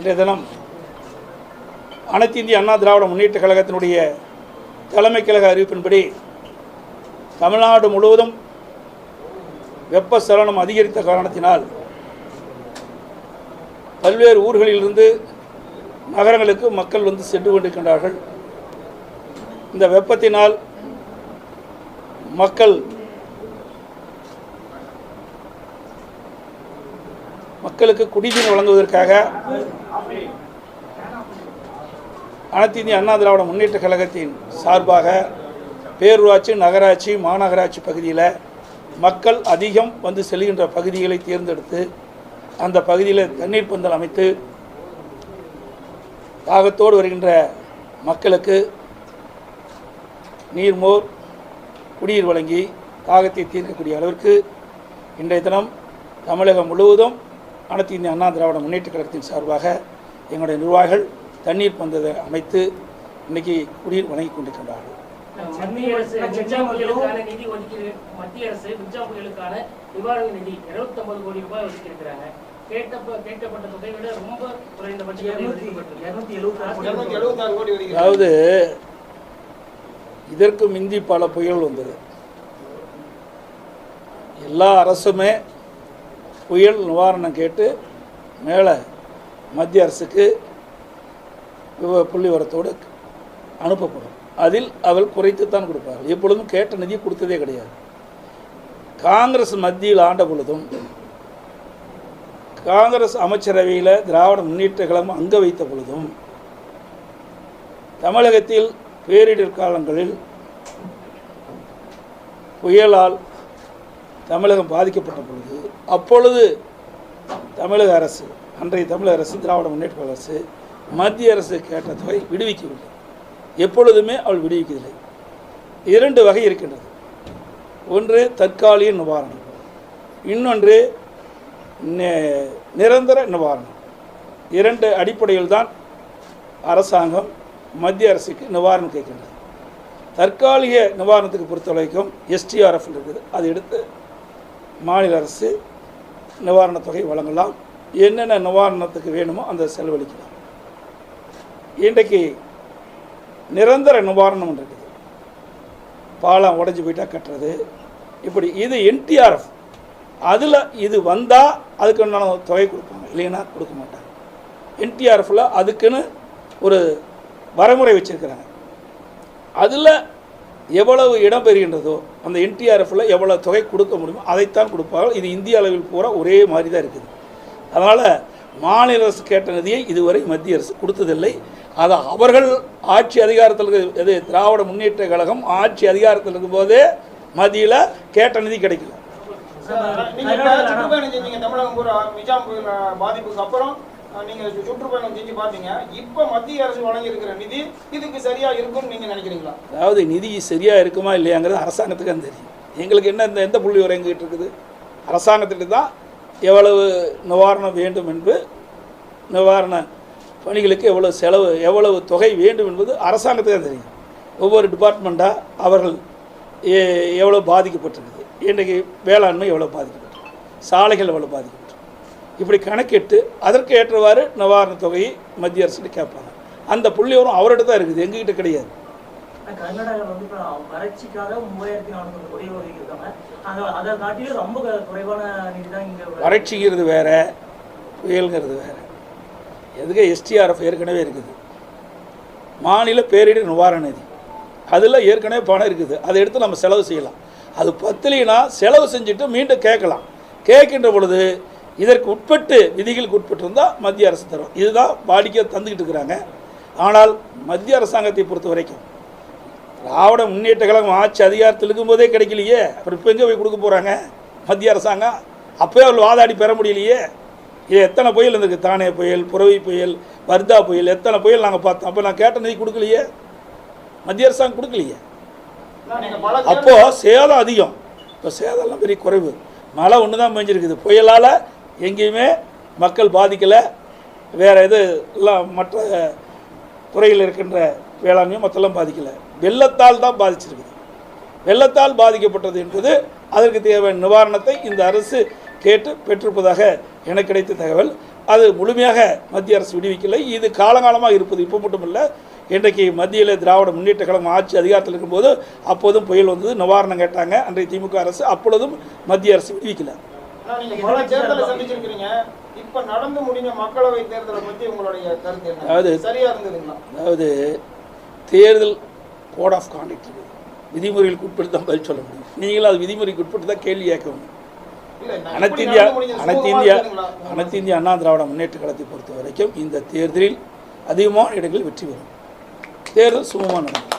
இன்றைய தினம் அனைத்து இந்திய அண்ணா திராவிட முன்னேற்ற கழகத்தினுடைய தலைமை கழக அறிவிப்பின்படி தமிழ்நாடு முழுவதும் வெப்பச்சலனம் அதிகரித்த காரணத்தினால் பல்வேறு ஊர்களிலிருந்து நகரங்களுக்கு மக்கள் வந்து சென்று கொண்டிருக்கின்றார்கள். இந்த வெப்பத்தினால் மக்கள் மக்களுக்கு குடிநீர் வழங்குவதற்காக அனைத்து இந்திய அண்ணா திராவிட முன்னேற்ற கழகத்தின் சார்பாக பேரூராட்சி நகராட்சி மாநகராட்சி பகுதியில் மக்கள் அதிகம் வந்து செல்கின்ற பகுதிகளை தேர்ந்தெடுத்து அந்த பகுதியில் தண்ணீர் பந்தல் அமைத்து தாகத்தோடு வருகின்ற மக்களுக்கு நீர்மோர் குடிநீர் வழங்கி தாகத்தை தீர்க்கக்கூடிய அளவிற்கு இன்றைய தினம் தமிழகம் முழுவதும் அனைத்து இந்திய அண்ணா திராவிட முன்னேற்ற கழகத்தின் சார்பாக எங்களுடைய நிர்வாகிகள் தண்ணீர் பந்ததை அமைத்து இன்னைக்கு குடிநீர் வழங்கி கொண்டிருக்கின்றார்கள். மத்திய அரசு கஜா புயலுக்கான நிதி ஒதுக்கீடு மத்திய அரசு கஜா புயலுக்கான நிவாரண நிதி 250 கோடி ரூபாய் ஒதுக்கியிருக்கிறாங்க. கேட்ட கேட்கப்பட்ட தொகை விட ரொம்ப குறைந்த பட்சத்தில் ஒதுக்கப்பட்டிருக்கு. இருநூத்தி எழுபத்தாறு கோடி வருகிறது அதாவது இதற்கு மிந்தி பல புயல் வந்தது. எல்லா அரசுமே புயல் நிவாரணம் கேட்டு மேலே மத்திய அரசுக்கு விவ- புள்ளிவரத்தோடு அனுப்பப்படும். அதில் அவள் குறைத்துத்தான் கொடுப்பார்கள். எப்பொழுதும் கேட்ட நிதி கொடுத்ததே கிடையாது. காங்கிரஸ் மத்தியில் ஆண்ட பொழுதும் காங்கிரஸ் அமைச்சரவையில் திராவிட முன்னேற்ற கழகம் அங்க வைத்த பொழுதும் தமிழகத்தில் பேரிடர் காலங்களில் புயலால் தமிழகம் பாதிக்கப்பட்ட பொழுது அப்பொழுது தமிழக அரசு அன்றைய தமிழக அரசு திராவிட முன்னேற்ற அரசு மத்திய அரசு கேட்ட தொகை விடுவிக்கவில்லை. எப்பொழுதுமே அவள் விடுவிக்கவில்லை. இரண்டு வகை இருக்கின்றது. ஒன்று தற்காலிக நிவாரணம். இன்னொன்று நிரந்தர நிவாரணம். இரண்டு அடிப்படையில் தான் அரசாங்கம் மத்திய அரசுக்கு நிவாரணம் கேட்கின்றது. தற்காலிக நிவாரணத்துக்கு பொறுத்த வரைக்கும் எஸ்டிஆர்எஃப் இருக்குது. அதை எடுத்து மாநில அரசு நிவாரணத் தொகை வழங்கலாம். என்னென்ன நிவாரணத்துக்கு வேணுமோ அந்த செலவழிக்கலாம். இன்றைக்கு நிரந்தர நிவாரணம் இருக்குது. பாலம் உடஞ்சி போயிட்டா கட்டுறது. இப்படி இது என்டிஆர்எஃப். அதில் இது வந்தால் அதுக்கு உண்டான தொகை கொடுப்பாங்க. இல்லைன்னா கொடுக்க மாட்டாங்க. என்டிஆர்எஃப்பில் அதுக்குன்னு ஒரு வரைமுறை வச்சுருக்கிறாங்க. அதில் எவ்வளவு இடம் பெறுகின்றதோ அந்த என்டிஆர்எஃப்பில் எவ்வளோ தொகை கொடுக்க முடியுமோ அதைத்தான் கொடுப்பார்கள். இது இந்திய அளவில் பூரா ஒரே மாதிரி தான் இருக்குது. அதனால் மாநில அரசு கேட்ட நிதியை இதுவரை மத்திய அரசு கொடுத்ததில்லை. அது அவர்கள் ஆட்சி அதிகாரத்தில் இது திராவிட முன்னேற்ற கழகம் ஆட்சி அதிகாரத்தில் இருக்கும்போதே மத்தியில் கேட்ட நிதி கிடைக்கல. நீங்கள் சுற்றுப்பயணம் செஞ்சு பார்த்தீங்க. இப்போ மத்திய அரசு வழங்கியிருக்கிற நிதி இதுக்கு சரியாக இருக்கும்னு நீங்கள் நினைக்கிறீங்களா? அதாவது நிதி சரியாக இருக்குமா இல்லையாங்கிறது அரசாங்கத்துக்கு தான் தெரியும். எங்களுக்கு என்ன இந்த எந்த புள்ளி வரை இருக்குது? அரசாங்கத்திட்ட தான் எவ்வளவு நிவாரணம் வேண்டும் என்று நிவாரண பணிகளுக்கு எவ்வளோ செலவு எவ்வளவு தொகை வேண்டும் என்பது அரசாங்கத்துக்கு தான் தெரியும். ஒவ்வொரு டிபார்ட்மெண்ட்டாக அவர்கள் எவ்வளோ பாதிக்கப்பட்டிருக்குது? இன்றைக்கு வேளாண்மை எவ்வளோ பாதிக்கப்பட்டிருக்கு? சாலைகள் எவ்வளோ பாதிக்கப்பட்டிருக்கு? இப்படி கணக்கிட்டு அதற்கு ஏற்றவாறு நிவாரணத் தொகையை மத்திய அரசுகிட்ட கேட்பாங்க. அந்த புள்ளிவரம் அவர்கிட்ட தான் இருக்குது எங்ககிட்ட கிடையாது. கர்நாடகாவில் வந்து இப்போ வறட்சிக்காக மூவாயிரத்தி நானூறு கோடி ஒதுக்கியிருக்காங்க அங்கே அதை காட்டிலும் ரொம்ப குறைவான நிதி தான் இங்கே வறட்சிங்கிறது வேற புயலுங்கிறது வேற. எதுக்கு? எஸ்டிஆர்எஃப் ஏற்கனவே இருக்குது. மாநில பேரிடர் நிவாரண நிதி. அதில் ஏற்கனவே பணம் இருக்குது. அதை எடுத்து நம்ம செலவு செய்யலாம். அது பத்தலைனா செலவு செஞ்சுட்டு மீண்டும் கேட்கலாம். கேட்கின்ற பொழுது இதற்கு உட்பட்டு விதிகளுக்கு உட்பட்டு இருந்தால் மத்திய அரசு தரும். இதுதான் வாடிக்கை தந்துக்கிட்டு இருக்கிறாங்க. ஆனால் மத்திய அரசாங்கத்தை பொறுத்த வரைக்கும் திராவிட முன்னேற்ற கழகம் ஆட்சி அதிகாரத்தில் இருக்கும்போதே கிடைக்கலையே. அப்புறம் இப்போ எங்கே போய் கொடுக்க போகிறாங்க மத்திய அரசாங்கம். அப்போயே அவர்கள் வாதாடி பெற முடியலையே. இது எத்தனை புயல் இருந்திருக்கு தானே புயல் புறவி புயல் வர்தா புயல் எத்தனை புயல் நாங்கள் பார்த்தோம். அப்போ நான் கேட்ட நிதி கொடுக்கலையே. மத்திய அரசாங்கம் கொடுக்கலையே. அப்போது சேதம் அதிகம். இப்போ சேதம்லாம் பெரிய குறைவு. மழை ஒன்று தான் பெஞ்சிருக்குது. புயலால் எங்கேயுமே மக்கள் பாதிக்கலை. வேறு எது எல்லாம் மற்ற துறையில் இருக்கின்ற வேளாண்மையும் மற்றெல்லாம் பாதிக்கலை. வெள்ளத்தால் தான் பாதிச்சிருக்குது. வெள்ளத்தால் பாதிக்கப்பட்டது என்பது அதற்கு தேவையான நிவாரணத்தை இந்த அரசு கேட்டு பெற்றிருப்பதாக எனக்கு கிடைத்த தகவல். அது முழுமையாக மத்திய அரசு விடுவிக்கலை. இது காலங்காலமாக இருப்பது இப்போ மட்டும் இல்லை இன்றைக்கு மத்தியில் திராவிட முன்னேற்ற கழகம் ஆட்சி அதிகாரத்தில் இருக்கும்போது அப்போதும் புயல் வந்தது. நிவாரணம் கேட்டாங்க. அன்றைய திமுக அரசு அப்பொழுதும் மத்திய அரசு விடுவிக்கலை. அதாவது- அதாவது தேர்தல் கோட் ஆஃப் கான்டக்ட் இருக்குது. விதிமுறைகளுக்கு உட்பட்டு தான் பதில் சொல்ல முடியும். நீங்களும் அது விதிமுறைக்கு உட்பட்டு தான் கேள்வி கேட்கணும் இல்ல நான் அனைத்து இந்தியா அனைத்து இந்தியா? அனைத்து இந்திய அண்ணா திராவிட முன்னேற்ற கழகத்தை பொறுத்த வரைக்கும் இந்த தேர்தலில் அதிகமான இடங்களில் வெற்றி பெறும். தேர்தல் சுமமாக நடக்கும்.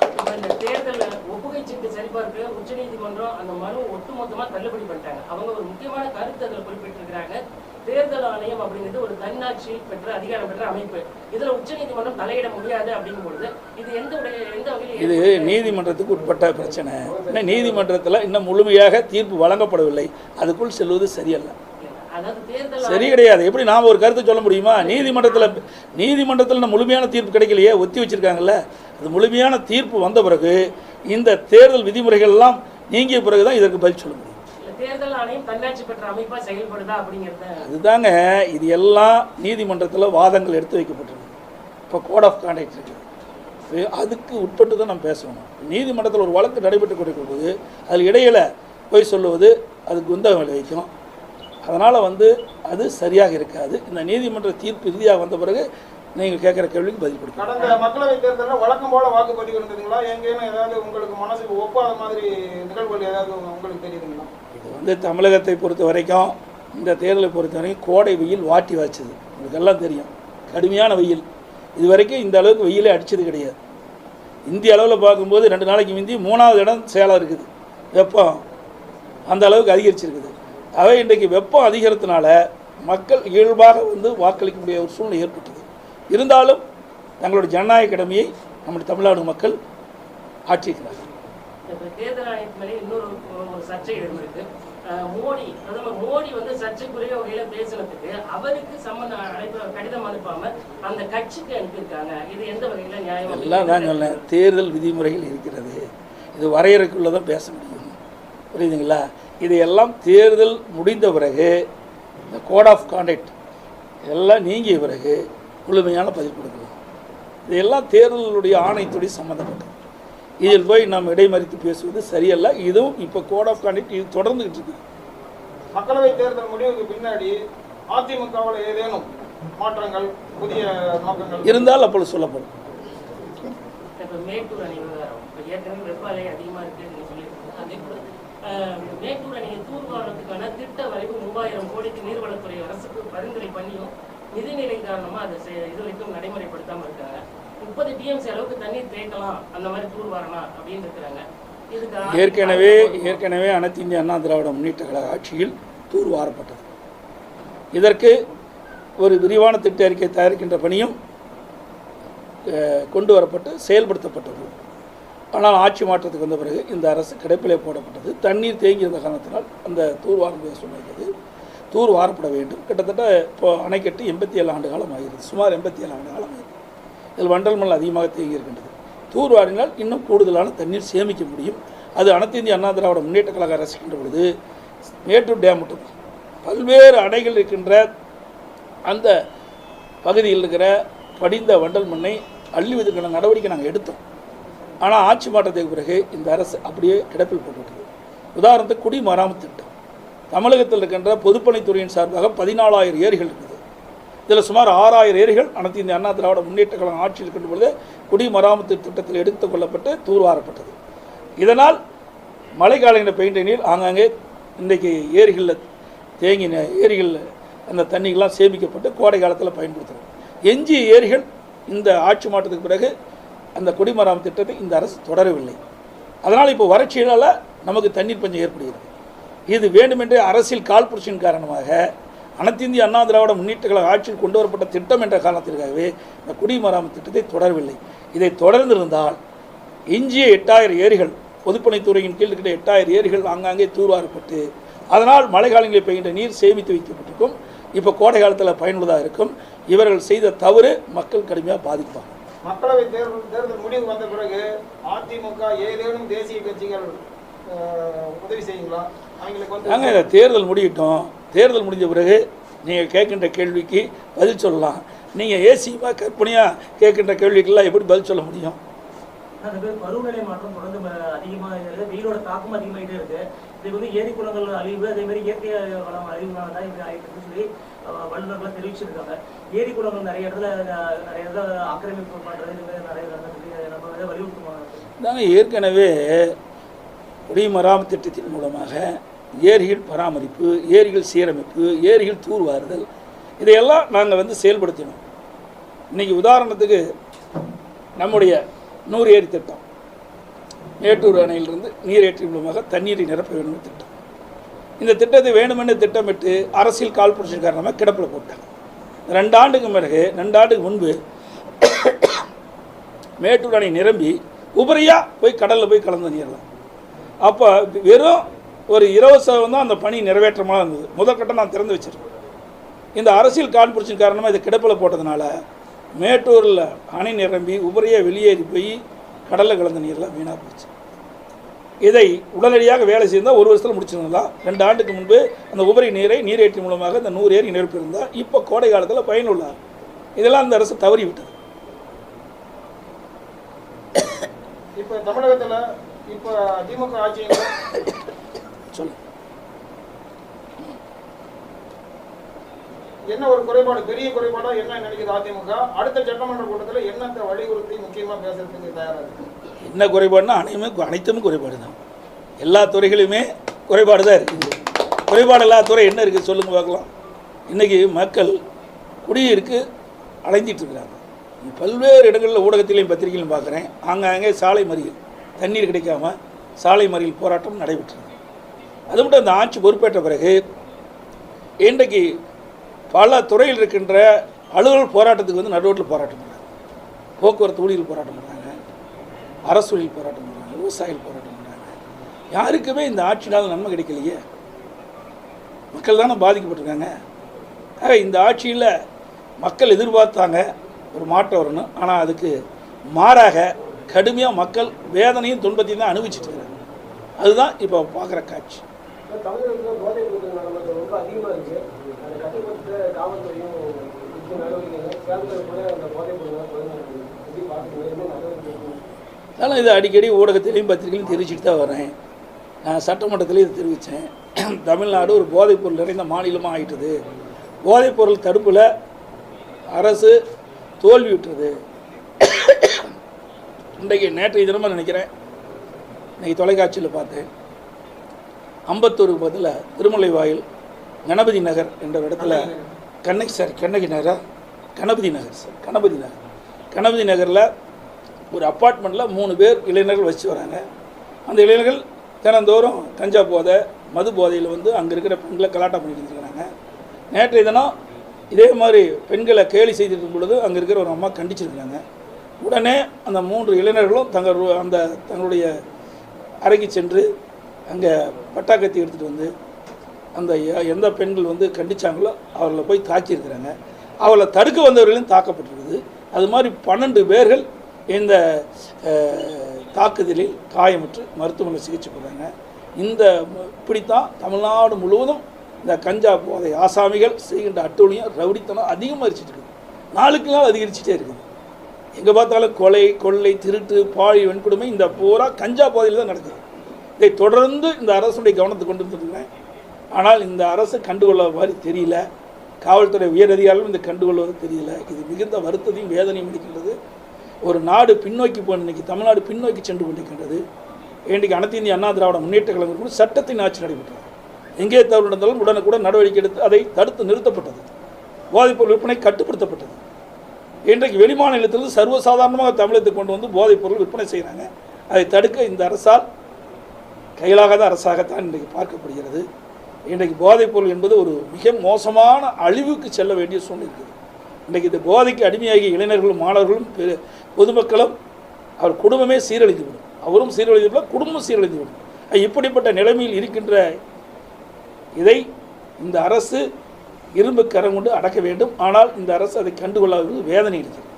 சரிபார்க்க உச்சநீதிமன்றம் அந்த மனு ஒட்டுமொத்தமா தள்ளுபடி பண்ணிட்டாங்க. அவங்க ஒரு முக்கியமான கருத்து அதில் குறிப்பிட்டிருக்கிறாங்க. தேர்தல் ஆணையம் அப்படிங்கிறது ஒரு தன்னாட்சி பெற்ற அதிகாரம் பெற்ற அமைப்பு. இதுல உச்சநீதிமன்றம் தலையிட முடியாது அப்படிங்கும் பொழுது இது எந்த எந்த வகையில் இது நீதிமன்றத்துக்கு உட்பட்ட பிரச்சனை. இன்னும் நீதிமன்றத்தில் இன்னும் முழுமையாக தீர்ப்பு வழங்கப்படவில்லை. அதுக்குள் செல்வது சரியல்ல. சரி கிடையாது. எப்படி நாம் ஒரு கருத்தை சொல்ல முடியுமா? நீதிமன்றத்தில் நீதிமன்றத்தில் முழுமையான தீர்ப்பு கிடைக்கலையே ஒத்தி வச்சிருக்காங்கல்ல. அது முழுமையான தீர்ப்பு வந்த பிறகு இந்த தேர்தல் விதிமுறைகள் எல்லாம் நீங்கிய பிறகு தான் இதற்கு பதில் சொல்ல முடியும். அதுதாங்க இது எல்லாம் நீதிமன்றத்தில் வாதங்கள் எடுத்து வைக்கப்பட்டிருக்கு. இப்போ கோட் ஆஃப் கான்டக்ட் இருக்குது அதுக்கு உட்பட்டு தான் நம்ம பேசணும். நீதிமன்றத்தில் ஒரு வழக்கு நடைபெற்று கொண்டிருக்கும் போது அதில் இடையில போய் சொல்லுவது அது குந்தகம் விளைவிக்கும். அதனால் வந்து அது சரியாக இருக்காது. இந்த நீதிமன்ற தீர்ப்பு இறுதியாக வந்த பிறகு நீங்கள் கேட்குற கேள்விக்கு பதில் கொடுக்கணும் கடந்த மக்களவை தேர்தலில் வழக்கம் போல வாக்குப்பதிவு இருந்ததுங்களா? எங்கேயும் ஏதாவது உங்களுக்கு மனசுக்கு ஒப்பாத மாதிரி நிகழ்வுகள் ஏதாவது உங்களுக்கு தெரியுதுங்களா? இது வந்து தமிழகத்தை பொறுத்த வரைக்கும் இந்த தேர்தலை பொறுத்த வரைக்கும் கோடை வெயில் வாட்டி வச்சுது உங்களுக்கு எல்லாம் தெரியும். கடுமையான வெயில். இது வரைக்கும் இந்த அளவுக்கு வெயிலே அடிச்சது கிடையாது. இந்திய அளவில் பார்க்கும்போது ரெண்டு நாளைக்கு முந்தி மூணாவது இடம் சேலம் இருக்குது. வெப்பம் அந்த அளவுக்கு அதிகரிச்சிருக்குது. அவை இன்றைக்கு வெப்பம் அதிகரித்தனால மக்கள் இயல்பாக வந்து வாக்களிக்கக்கூடிய ஒரு சூழ்நிலை ஏற்பட்டது. இருந்தாலும் தங்களுடைய ஜனநாயக கடமையை நம்முடைய தமிழ்நாடு மக்கள் ஆற்றியிருக்கிறார்கள். தேர்தல் ஆணையத்து மேலே இன்னொரு சர்ச்சை எழுந்திருக்கு அஹ் மோடி பிரதமர் மோடி வந்து சர்ச்சைக்குரிய வகையில பேசினதுக்கு அவருக்கு சம்மந்த அழைப்பு கடிதம் அனுப்பாம அந்த கட்சிக்கு அனுப்பியிருக்காங்க. இது எந்த வகையில நியாயம் எல்லாம் தான் சொன்னேன். தேர்தல் விதிமுறைகள் இருக்கிறது. இது வரையறைக்குள்ளே தான் பேச முடியும். புரியுதுங்களா? இதையெல்லாம் தேர்தல் முடிந்த பிறகு இந்த கோட் ஆஃப் கான்டக்ட் எல்லாம் நீங்கிய பிறகு முழுமையான பதில் கொடுக்கலாம் இதெல்லாம் தேர்தலுடைய ஆணையத்துடைய சம்மந்தப்பட்டது. இதில் போய் நாம் இடைமறித்து பேசுவது சரியல்ல. இதுவும் இப்போ கோட் ஆஃப் கான்டக்ட் இது தொடர்ந்துகிட்டு இருக்குது. மக்களவை தேர்தல் முடிவுக்கு பின்னாடி அதிமுகவில் ஏதேனும் மாற்றங்கள் புதிய நோக்கங்கள்? இருந்தால் அப்பொழுது சொல்லப்படும். இப்ப மேட்டூர் அணை விவகாரம் இப்ப ஏற்கனவே வெப்ப அலை அதிகமா இருக்கு நீங்க சொல்லியிருக்கீங்க. அதே போல மேட்டூர் அணையை தூர்வாரத்துக்கான திட்ட வரைவு மூவாயிரம் கோடிக்கு நீர்வளத்துறை அரசுக்கு பரிந்துரை பண்ணியும் நிதிநிலை காரணமா அதை இது வரைக்கும் நடைமுறைப்படுத்தாம இருக்காங்க. முப்பது டிஎம்சி அளவுக்கு தண்ணீர் தேக்கலாம் அந்த மாதிரி தூர்வாரலாம் அப்படின்னு இருக்கிறாங்க. ஏற்கனவே ஏற்கனவே அனைத்து இந்திய அண்ணா திராவிட முன்னேற்ற கழக ஆட்சியில் தூர்வாரப்பட்டது இதற்கு ஒரு விரிவான திட்ட அறிக்கை தயாரிக்கின்ற பணியும் கொண்டு வரப்பட்டு செயல்படுத்தப்பட்டது. ஆனால் ஆட்சி மாற்றத்துக்கு வந்த பிறகு இந்த அரசு கிடப்பிலே போடப்பட்டது. தண்ணீர் தேங்கியிருந்த காரணத்தினால் அந்த தூர்வாரம் சொன்னது. தூர் வாரப்பட வேண்டும். கிட்டத்தட்ட இப்போ அணைக்கட்டு எண்பத்தி ஏழு ஆண்டு காலம் ஆகிறது சுமார் எண்பத்தி ஏழு ஆண்டு காலம் ஆகிறது இதில் வண்டல் மணல் அதிகமாக தேங்கி இருக்கின்றது. தூர் வாரினால் இன்னும் கூடுதலான தண்ணீர் சேமிக்க முடியும். அது அனைத்து இந்திய அண்ணா திராவிட முன்னேற்ற கழக அரசு பொழுது மேட்டூர் டேம் மட்டும் பல்வேறு அணைகள் இருக்கின்ற அந்த பகுதியில் இருக்கிற படிந்த வண்டல் மண்ணை அள்ளிவதற்கான நடவடிக்கை நாங்கள் எடுத்தோம். ஆனால் ஆட்சி மாற்றத்துக்கு பிறகு இந்த அரசு அப்படியே கிடப்பில் போட்டுவிட்டது. உதாரணத்துக்கு குடிமராமத்து திட்டம். தமிழகத்தில் இருக்கின்ற பொதுப்பணித்துறையின் சார்பாக பதினாலாயிரம் ஏரிகள் இருக்குது. இதில் சுமார் ஆறாயிரம் ஏரிகள் அனைத்து இந்திய அண்ணா திராவிட முன்னேற்ற கழகம் ஆட்சியில் இருக்கின்ற பொழுது குடிமராமத்து திட்டத்தில் எடுத்துக் கொள்ளப்பட்டு தூர்வாரப்பட்டது. இதனால் மழைக்காலங்களில் பெய்கின்ற நீர் ஆங்காங்கே இன்றைக்கு ஏரிகளில் தேங்கின ஏரிகளில் அந்த தண்ணிகள்லாம் சேமிக்கப்பட்டு கோடை காலத்தில் பயன்படுத்துகிறோம். எஞ்சிய ஏரிகள் இந்த ஆட்சி மாற்றத்துக்கு பிறகு அந்த குடிமராமத்து திட்டத்தை இந்த அரசு தொடரவில்லை. அதனால் இப்போ வறட்சியினால் நமக்கு தண்ணீர் பஞ்சம் ஏற்படுகிறது. இது வேண்டுமென்றே அரசியல் கால்புரட்சியின் காரணமாக அனைத்திந்திய அண்ணா திராவிட முன்னேற்ற கழக ஆட்சியில் கொண்டு வரப்பட்ட திட்டம் என்ற காரணத்திற்காகவே இந்த குடிமராமத்து திட்டத்தை தொடரவில்லை. இதை தொடர்ந்திருந்தால் எஞ்சிய எட்டாயிரம் ஏரிகள் பொதுப்பணித்துறையின் கீழ் இருக்கிற எட்டாயிரம் ஏரிகள் ஆங்காங்கே தூர்வாரப்பட்டு அதனால் மழை காலங்களில் பெய்கின்ற நீர் சேமித்து வைக்கப்பட்டிருக்கும். இப்போ கோடை காலத்தில் பயனுள்ளதாக இருக்கும். இவர்கள் செய்த தவறு மக்கள் கடுமையாக பாதிப்பாங்க. மக்களவை தேர்தல் தேர்தல் முடிவு வந்த பிறகு அதிமுக ஏதேனும் தேசிய கட்சிகள் உதவி செய்யுங்களா? நாங்கள் தேர்தல் முடியட்டும் தேர்தல் முடிஞ்ச பிறகு நீங்கள் கேட்கின்ற கேள்விக்கு பதில் சொல்லலாம். நீங்கள் ஏசியமாக கற்பனையாக கேட்கின்ற கேள்விக்கெல்லாம் எப்படி பதில் சொல்ல முடியும்? அந்த பேர் பருவநிலை மாற்றம் தொடர்ந்து அதிகமாக வெயிலோட தாக்கம் அதிகமாயிட்டே இருக்கு. இது வந்து ஏரி குளங்கள் அழிவு அதே மாதிரி இயற்கை வளம் அழிவுனால தான் இப்படி சொல்லி அஹ், வல்லுநர்கள் தெரிவிச்சிருக்காங்க. ஏரி குளங்கள் நிறைய இடத்துல நிறைய இடத்துல ஆக்கிரமிப்பு பண்றது இது மாதிரி நிறைய நம்ம வலியுறுத்துவாங்க. நாங்கள் ஏற்கனவே குடிமராமத்து திட்டத்தின் மூலமாக ஏரிகள் பராமரிப்பு ஏரிகள் சீரமைப்பு ஏரிகள் தூர்வாறுதல் இதையெல்லாம் நாங்கள் வந்து செயல்படுத்தினோம். இன்றைக்கி உதாரணத்துக்கு நம்முடைய நூறு ஏரி திட்டம். மேட்டூர் அணையிலிருந்து நீரேற்றி மூலமாக தண்ணீரை நிரப்ப வேண்டும் திட்டம். இந்த திட்டத்தை வேணுமென்று திட்டமிட்டு அரசியல் கால் காரணமாக கிடப்பில் போட்டாங்க. ரெண்டு ஆண்டுக்கு பிறகு ரெண்டு ஆண்டுக்கு முன்பு மேட்டூர் அணை நிரம்பி உபரியாக போய் கடலில் போய் கலந்து நீரலாம். அப்போ வெறும் ஒரு இருபது சதவீதம் தான் அந்த பணி நிறைவேற்றமாக இருந்தது. முதற்கட்டம் நான் திறந்து வச்சிருக்கேன். இந்த அரசியல் காழ்ப்புணர்ச்சியின் காரணமாக இது கிடப்பில் போட்டதுனால மேட்டூரில் அணை நிரம்பி உபரியே வெளியேறி போய் கடலில் கலந்த நீர்லாம் வீணாக போச்சு. இதை உடனடியாக வேலை செய்தால் ஒரு வருஷத்தில் முடிச்சிருந்தா ரெண்டு ஆண்டுக்கு முன்பு அந்த உபரி நீரை நீரேற்றி மூலமாக இந்த நூறு ஏரி நிரப்பியிருந்தால் இப்போ கோடை காலத்தில் பயனுள்ளார் இதெல்லாம் அந்த அரசு தவறி விட்டது. இப்போ தமிழகத்தில் இப்போ திமுக ஆட்சியில் சொல்லு. என்ன ஒரு குறைபாடு? பெரிய குறைபாடா என்ன நினைக்குது அதிமுக? அடுத்த சட்டமன்ற கூட்டத்தில் என்னத்தை வலியுறுத்தி முக்கியமா பேசுறதுக்கு தயாரா இருக்கு? என்ன குறைபாடுனா அனைத்துமே அனைத்தும் குறைபாடு தான் எல்லா துறைகளுமே குறைபாடு தான் இருக்குது குறைபாடு இல்லாத துறை என்ன இருக்குது சொல்லுங்கள் பார்க்கலாம். இன்றைக்கி மக்கள் குடியிருக்கு அலைஞ்சிட்டு இருக்கிறாங்க பல்வேறு இடங்களில் ஊடகத்திலையும் பத்திரிகையிலும் பார்க்குறேன். அங்கே சாலை மறியல் தண்ணீர் கிடைக்காம சாலை மறியல் போராட்டம் நடைபெற்றது அது மட்டும் இந்த ஆட்சி பொறுப்பேற்ற பிறகு இன்றைக்கு பல துறையில் இருக்கின்ற அலுவலர் போராட்டத்துக்கு வந்து நடுவோட்டில் போராட்டம் பண்ணுறாங்க. போக்குவரத்து ஊழியர்கள் போராட்டம் பண்ணுறாங்க. அரசு ஊழியர் போராட்டம் பண்ணுறாங்க. விவசாயிகள் போராட்டம் பண்ணுறாங்க. யாருக்குமே இந்த ஆட்சினால் நன்மை கிடைக்கலையே. மக்கள் தானே பாதிக்கப்பட்டிருக்காங்க. ஆக இந்த ஆட்சியில் மக்கள் எதிர்பார்த்தாங்க ஒரு மாற்றம் வரணும். ஆனால் அதுக்கு மாறாக கடுமையாக மக்கள் வேதனையும் துன்பத்தையும் தான் அனுபவிச்சுட்டு இருக்காங்க. அதுதான் இப்போ பார்க்குற காட்சி. தமிழகத்தில் போதைப் பொருட்கள் நடமாட்டம் ரொம்ப அதிகமாக இருக்கு. அதை கட்டுப்படுத்த காவல்துறையும் முக்கிய நடவடிக்கைகள் சேலத்தில் கூட அந்த போதைப் பொருட்கள் குறைந்து எப்படி பார்க்கணும் என்ன நடவடிக்கை எடுக்கணும்? அதனால் இது அடிக்கடி ஊடகத்திலையும் பத்திரிகையிலையும் தெரிவிச்சுட்டு தான் வரேன் நான் சட்டமன்றத்திலையும் இதை தெரிவித்தேன் தமிழ்நாடு ஒரு போதைப்பொருள் நிறைந்த மாநிலமாக ஆகிட்டது போதைப்பொருள் தடுப்பில் அரசு தோல்வி விட்டுறது இன்றைக்கு நேற்றைய தினமாக நினைக்கிறேன். இன்னைக்கு தொலைக்காட்சியில் பார்த்தேன். அம்பத்தூருக்கு பதில் திருமலை வாயில் கணபதி நகர் என்ற இடத்துல கண்ணகி சார் கண்ணகி நகரா? கணபதி நகர் சார். கணபதி நகர். கணபதி நகரில் ஒரு அப்பார்ட்மெண்ட்டில் மூணு பேர் இளைஞர்கள் வச்சு வராங்க. அந்த இளைஞர்கள் தினந்தோறும் கஞ்சா போதை மது போதையில் வந்து அங்கே இருக்கிற பெண்களை கலாட்டா பண்ணிட்டு இருந்திருக்கிறாங்க நேற்றைய தினம் இதே மாதிரி பெண்களை கேலி செய்துட்டு இருக்கும் பொழுது அங்கே இருக்கிற ஒரு அம்மா கண்டிச்சிருக்கிறாங்க. உடனே அந்த மூன்று இளைஞர்களும் தங்கள் அந்த தங்களுடைய அறைக்கு சென்று அங்கே பட்டாக்கத்தி எடுத்துகிட்டு வந்து அந்த எந்த பெண்கள் வந்து கண்டிச்சாங்களோ அவர்களை போய் தாக்கியிருக்கிறாங்க. அவளை தடுக்க வந்தவர்களையும் தாக்கப்பட்டிருக்குது. அது மாதிரி பன்னெண்டு பேர்கள் இந்த தாக்குதலில் காயமுற்று மருத்துவமனையில் சிகிச்சை பெறாங்க இந்த இப்படித்தான் தமிழ்நாடு முழுவதும் இந்த கஞ்சா போதை ஆசாமிகள் செய்கின்ற அட்டூழியம் ரவுடித்தனம் அதிகமாகிச்சிட்டு இருக்குது. நாளுக்கு நாள் அதிகரிச்சுட்டே இருக்குது. எங்கே பார்த்தாலும் கொலை கொள்ளை திருட்டு பாழி வன்கொடுமை இந்த பூரா கஞ்சா போதையில் தான் நடக்குது. இதை தொடர்ந்து இந்த அரசுடைய கவனத்துக்கு கொண்டு வந்துருக்கிறேன். ஆனால் இந்த அரசு கண்டுகொள்ள மாதிரி தெரியல. காவல்துறை உயரதிகாரிகளும் இந்த கண்டுகொள்வது தெரியல. இது மிகுந்த வருத்தத்தையும் வேதனையும் அளிக்கின்றது. ஒரு நாடு பின்னோக்கி போன இன்னைக்கு தமிழ்நாடு பின்னோக்கி சென்று கொண்டிருக்கின்றது. இன்றைக்கு அனைத்து இந்திய அண்ணா திராவிட முன்னேற்ற கழகம் கூட சட்டத்தின் ஆட்சி நடைபெற்றது. எங்கே தவறு நடந்தாலும் உடனுக்குடன் நடவடிக்கை எடுத்து அதை தடுத்து நிறுத்தப்பட்டது. போதைப்பொருள் விற்பனை கட்டுப்படுத்தப்பட்டது. இன்றைக்கு வெளிமாநிலத்திலிருந்து சர்வசாதாரணமாக தமிழகத்தை கொண்டு வந்து போதைப்பொருள் விற்பனை செய்கிறாங்க அதை தடுக்க இந்த அரசால் கையிலாகாத அரசாகத்தான் இன்றைக்கு பார்க்கப்படுகிறது. இன்றைக்கு போதைப்பொருள் என்பது ஒரு மிக மோசமான அழிவுக்கு செல்ல வேண்டிய சூழ்நிலை இருக்குது. இன்றைக்கு இந்த போதைக்கு அடிமையாகிய இளைஞர்களும் மாணவர்களும் பொதுமக்களும் அவர் குடும்பமே சீரழிந்து விடும். அவரும் சீரழிந்துவிடும் குடும்பம் சீரழிந்து விடும். இப்படிப்பட்ட நிலைமையில் இருக்கின்ற இதை இந்த அரசு இரும்பு கரம் கொண்டு அடக்க வேண்டும். ஆனால் இந்த அரசு அதை கண்டுகொள்ளாதது வேதனை இருக்கிறது.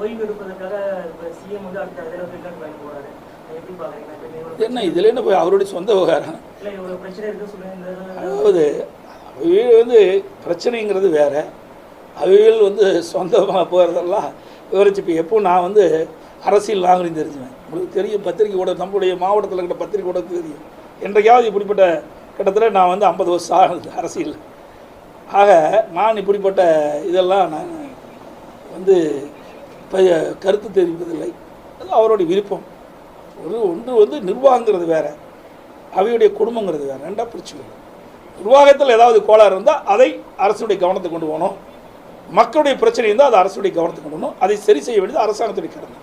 ஓய்வு எடுப்பதற்காக சிஎம் வந்து அடுத்த என்ன இதில் என்ன போய் அவருடைய சொந்த விவகாரம்? அதாவது அவைகள் வந்து பிரச்சனைங்கிறது வேற. அவைகள் வந்து சொந்தமாக போகிறதெல்லாம் விவரிச்சு இப்போ எப்போ நான் வந்து அரசியல் நாகரிகம் தெரிஞ்சுவேன். உங்களுக்கு தெரியும் பத்திரிக்கை கூட நம்மளுடைய மாவட்டத்தில் இருக்கிற பத்திரிக்கை கூட தெரியும். என்றைக்காவது இப்படிப்பட்ட கிட்டத்தட்ட நான் வந்து ஐம்பது வருஷம் ஆகுது அரசியல். ஆக நான் இப்படிப்பட்ட இதெல்லாம் நான் வந்து கருத்து தெரிவிப்பதில்லை. அது அவருடைய விருப்பம். ஒரு ஒன்று வந்து நிர்வாகங்கிறது வேற அவையுடைய குடும்பங்கிறது வேற ரெண்டாக பிரிச்சு நிர்வாகத்தில் ஏதாவது கோளாறு இருந்தால் அதை அரசுடைய கவனத்துக்கு கொண்டு போகணும் மக்களுடைய பிரச்சனை இருந்தால் அதை அரசுடைய கவனத்துக்கு கொண்டு போகணும் அதை சரி செய்ய வேண்டியது அரசாங்கத்துடைய கடமை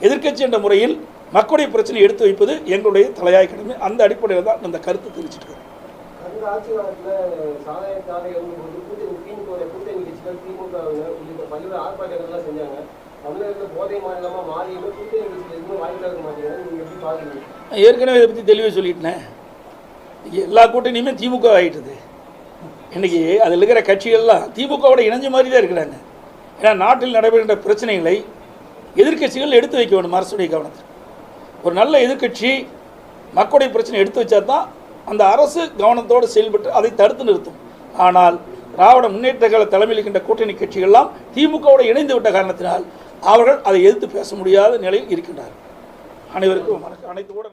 எதிர்க்கட்சி என்ற முறையில் மக்களுடைய பிரச்சனையை எடுத்து வைப்பது எங்களுடைய தலையாய கடமை அந்த அடிப்படையில் தான் இந்த கருத்து தெரிவிச்சிட்டு இருக்கேன் ஆர்ப்பாட்டங்கள்லாம் செஞ்சாங்க போதை மாறியுமே கூட்டணி எதுவுமே வாய்ப்பு இருக்க மாட்டேங்குது. எப்படி ஏற்கனவே இதை பற்றி தெளிவாக சொல்லிட்டேன். எல்லா கூட்டணியுமே திமுக ஆகிட்டுது இன்னைக்கு அதில் இருக்கிற கட்சிகள்லாம் திமுகவோட இணைஞ்ச மாதிரி தான் இருக்கிறாங்க. ஏன்னா நாட்டில் நடைபெறுகின்ற பிரச்சனைகளை எதிர்க்கட்சிகள் எடுத்து வைக்க வேண்டும் அரசுடைய கவனத்தில். ஒரு நல்ல எதிர்க்கட்சி மக்களுடைய பிரச்சனை எடுத்து வச்சா தான் அந்த அரசு கவனத்தோடு செயல்பட்டு அதை தடுத்து நிறுத்தும். ஆனால் திராவிட முன்னேற்ற கழக தலைமையில் இருக்கின்ற கூட்டணி கட்சிகள்லாம் திமுகவோடு இணைந்து விட்ட காரணத்தினால் அவர்கள் அதை எதிர்த்து பேச முடியாத நிலையில் இருக்கின்றார்கள். அனைவருக்கும் அனைத்து கூட